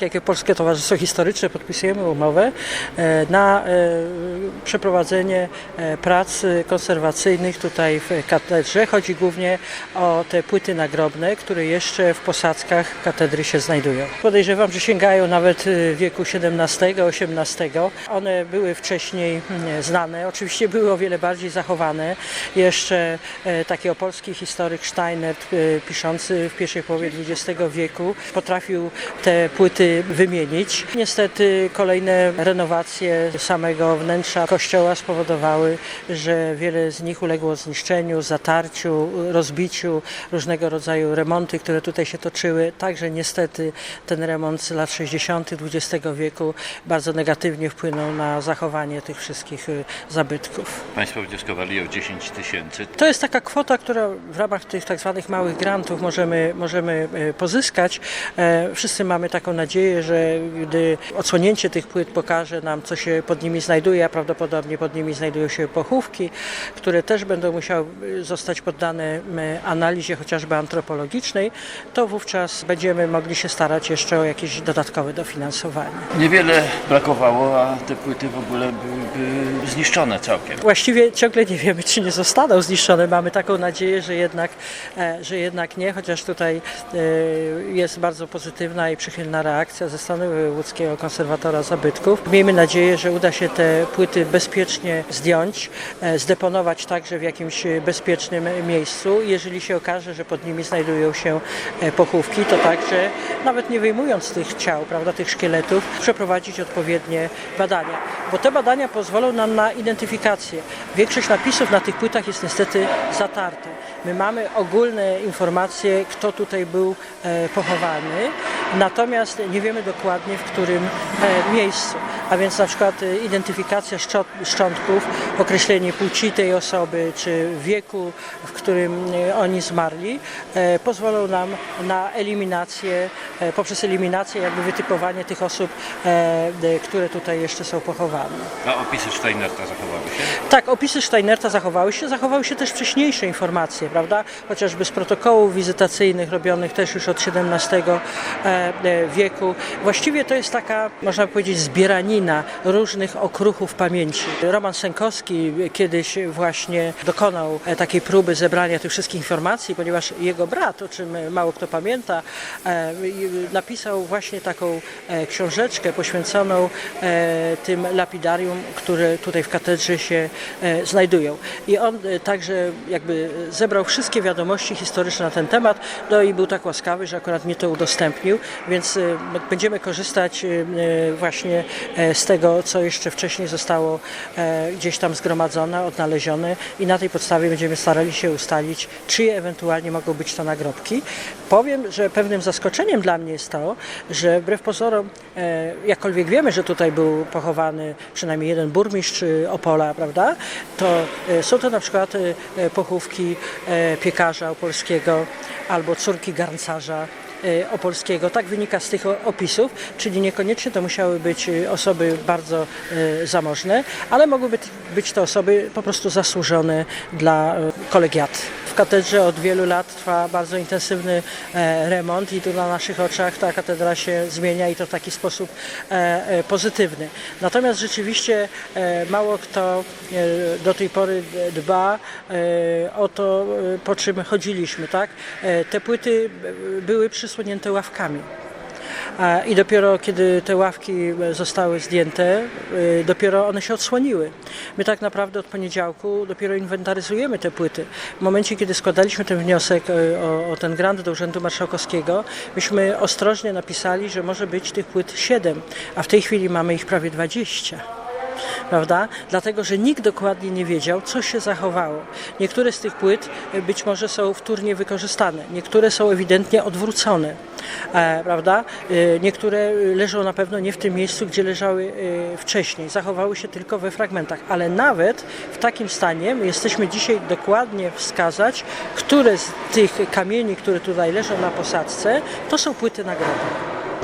Jakie Polskie Towarzystwo Historyczne podpisujemy umowę e, na e, przeprowadzenie e, prac konserwacyjnych tutaj w katedrze. Chodzi głównie o te płyty nagrobne, które jeszcze w posadzkach katedry się znajdują. Podejrzewam, że sięgają nawet wieku XVII-XVIII. One były wcześniej mm, znane, oczywiście były o wiele bardziej zachowane. Jeszcze taki opolski historyk Steinert, e, piszący w pierwszej połowie XX wieku, potrafił te płyty wymienić. Niestety kolejne renowacje samego wnętrza kościoła spowodowały, że wiele z nich uległo zniszczeniu, zatarciu, rozbiciu, różnego rodzaju remonty, które tutaj się toczyły. Także niestety ten remont z lat 60. XX wieku bardzo negatywnie wpłynął na zachowanie tych wszystkich y, zabytków. Państwo wnioskowali o 10 tysięcy. To jest taka kwota, która w ramach tych tak zwanych małych grantów możemy, możemy e, pozyskać. E, Wszyscy mamy taką nadzieję, że gdy odsłonięcie tych płyt pokaże nam, co się pod nimi znajduje, a prawdopodobnie pod nimi znajdują się pochówki, które też będą musiały zostać poddane m, analizie chociażby antropologicznej, to wówczas będziemy mogli się starać jeszcze o jakieś dodatkowe dofinansowanie. Niewiele brakowało, a te płyty w ogóle byłyby zniszczone całkiem. Właściwie ciągle nie wiemy, czy nie zostaną zniszczone. Mamy taką nadzieję, że jednak, e, że jednak nie, chociaż tutaj e, jest bardzo pozytywna i przychylna reakcja ze strony łódzkiego konserwatora zabytków. Miejmy nadzieję, że uda się te płyty bezpiecznie zdjąć, e, zdeponować także w jakimś bezpiecznym miejscu. Jeżeli się okaże, że pod nimi znajdują się e, pochówki, to także nawet nie wyjmując tych ciał, prawda, tych szkieletów, przeprowadzić odpowiednie badania. Bo te badania pozwolą nam na identyfikację. Większość napisów na tych płytach jest niestety zatarte. My mamy ogólne informacje, kto tutaj był e, pochowany, natomiast nie wiemy dokładnie w którym e, miejscu. A więc na przykład e, identyfikacja szczątków, określenie płci tej osoby czy wieku, w którym e, oni zmarli, e, pozwolą nam na eliminację, e, poprzez eliminację jakby wytypowanie tych osób, e, które tutaj jeszcze są pochowane. A opisy Steinerta zachowały się? Tak, opisy Steinerta zachowały się, zachowały się też wcześniejsze informacje, prawda? Chociażby z protokołów wizytacyjnych robionych też już od XVII wieku. Właściwie to jest taka, można powiedzieć, różnych okruchów pamięci. Roman Sękowski kiedyś właśnie dokonał e, takiej próby zebrania tych wszystkich informacji, ponieważ jego brat, o czym mało kto pamięta, e, napisał właśnie taką e, książeczkę poświęconą tym lapidarium, które tutaj w katedrze się znajdują. I on także jakby zebrał wszystkie wiadomości historyczne na ten temat, no i był tak łaskawy, że akurat mnie to udostępnił, więc będziemy korzystać właśnie z tego, co jeszcze wcześniej zostało e, gdzieś tam zgromadzone, odnalezione i na tej podstawie będziemy starali się ustalić, czyje ewentualnie mogą być to nagrobki. Powiem, że pewnym zaskoczeniem dla mnie jest to, że wbrew pozorom, e, jakkolwiek wiemy, że tutaj był pochowany przynajmniej jeden burmistrz e, Opola, prawda, to e, są to na przykład e, e, pochówki e, piekarza opolskiego albo córki garncarza e, opolskiego. Tak wynika z tych opisów, czyli niekoniecznie to musiały być e, osoby bardzo e, zamożne, ale mogły być, to osoby po prostu zasłużone dla kolegiaty. Katedrze od wielu lat trwa bardzo intensywny e, remont i tu na naszych oczach ta katedra się zmienia i to w taki sposób e, e, pozytywny. Natomiast rzeczywiście mało kto do tej pory dba o to, po czym chodziliśmy. Tak? Te płyty były przysłonięte ławkami. I dopiero kiedy te ławki zostały zdjęte, e, dopiero one się odsłoniły. My tak naprawdę od poniedziałku dopiero inwentaryzujemy te płyty. W momencie, kiedy składaliśmy ten wniosek e, o, o ten grant do Urzędu Marszałkowskiego, myśmy ostrożnie napisali, że może być tych płyt 7, a w tej chwili mamy ich prawie 20 prawda? Dlatego, że nikt dokładnie nie wiedział, co się zachowało. Niektóre z tych płyt e, być może są wtórnie wykorzystane, niektóre są ewidentnie odwrócone, e, prawda? E, niektóre leżą na pewno nie w tym miejscu, gdzie leżały wcześniej, zachowały się tylko we fragmentach, ale nawet w takim stanie my jesteśmy dzisiaj dokładnie wskazać, które z tych kamieni, które tutaj leżą na posadzce, to są płyty nagrobne.